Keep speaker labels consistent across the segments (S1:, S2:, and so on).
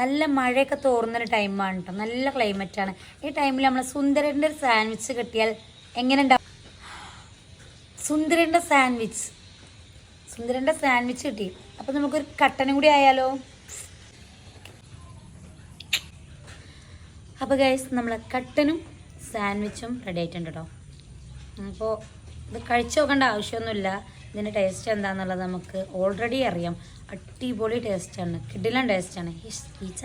S1: നല്ല മഴയൊക്കെ തോർന്നൊരു ടൈമാണ് കേട്ടോ നല്ല ക്ലൈമറ്റാണ് ഈ ടൈമിൽ നമ്മൾ സുന്ദരന്റെ ഒരു സാൻഡ്വിച്ച് കിട്ടിയാൽ എങ്ങനെ സുന്ദരന്റെ സാൻഡ്വിച്ച് സുന്ദരന്റെ സാൻഡ്വിച്ച് കിട്ടി. അപ്പോൾ നമുക്കൊരു കട്ടനും കൂടി ആയാലോ? അപ്പോൾ ഗൈസ് നമ്മൾ കട്ടനും സാൻഡ്വിച്ചും റെഡി ആയിട്ടുണ്ട് കേട്ടോ അപ്പോൾ ഇത് കഴിച്ചു നോക്കേണ്ട ആവശ്യമൊന്നുമില്ല. ഇതിന്റെ ടേസ്റ്റ് എന്താണെന്നുള്ളത് നമുക്ക് ഓൾറെഡി അറിയാം. അടിപൊളി ടേസ്റ്റാണ് കിടിലൻ ടേസ്റ്റാണ് ഈച്ച.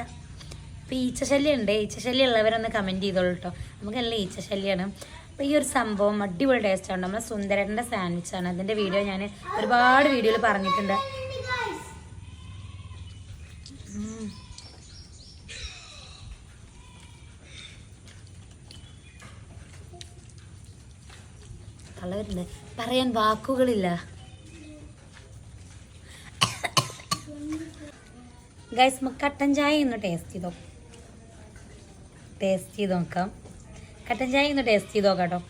S1: ഇപ്പോൾ ഈച്ചശല്യം ഉണ്ട്. ഈച്ചശല്യം ഉള്ളവരൊന്ന് കമന്റ് ചെയ്തോളൂ കേട്ടോ നമുക്ക് നല്ല ഈച്ചശല്യമാണ് അപ്പോൾ ഈ ഒരു സംഭവം അടിപൊളി ടേസ്റ്റാണ് നമ്മൾ സുന്ദരന്റെ സാൻഡ്വിച്ചാണ് അതിന്റെ വീഡിയോ ഞാൻ ഒരുപാട് വീഡിയോയിൽ പറഞ്ഞിട്ടുണ്ട്. തളവരുണ്ട് പറയാൻ വാക്കുകളില്ല. ഗൈസ് കട്ടൻ ചായ ഒന്ന് ടേസ്റ്റ് ചെയ്തോ? ടേസ്റ്റ് ചെയ്ത് നോക്കാം. കട്ടൻ ചായ ഒന്ന് ടേസ്റ്റ് ചെയ്ത് കേട്ടോ.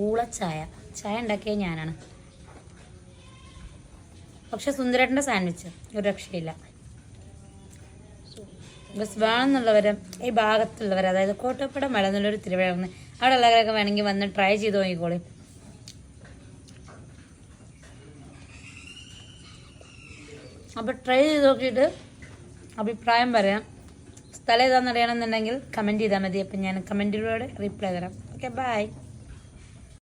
S1: ഊളച്ചായ. ചായ ഉണ്ടാക്കിയത് ഞാനാണ്. പക്ഷെ സുന്ദരേട്ടന്റെ സാൻഡ്വിച്ച് ഒരു രക്ഷയില്ല. ബസ് വേണമെന്നുള്ളവർ ഈ ഭാഗത്തുള്ളവർ അതായത് കോട്ടപ്പട മല എന്നുള്ളൊരു തിരുവഴന്ന് അവിടെ ഉള്ളവരൊക്കെ വേണമെങ്കിൽ വന്ന് ട്രൈ ചെയ്ത് നോക്കിക്കോളി. അപ്പോൾ ട്രൈ ചെയ്ത് നോക്കിയിട്ട് അഭിപ്രായം പറയാം. സ്ഥലം ഏതാണെന്ന് അറിയണമെന്നുണ്ടെങ്കിൽ കമന്റ് ചെയ്താൽ മതി. അപ്പം ഞാൻ കമന്റിലൂടെ റിപ്ലൈ തരാം. Okay bye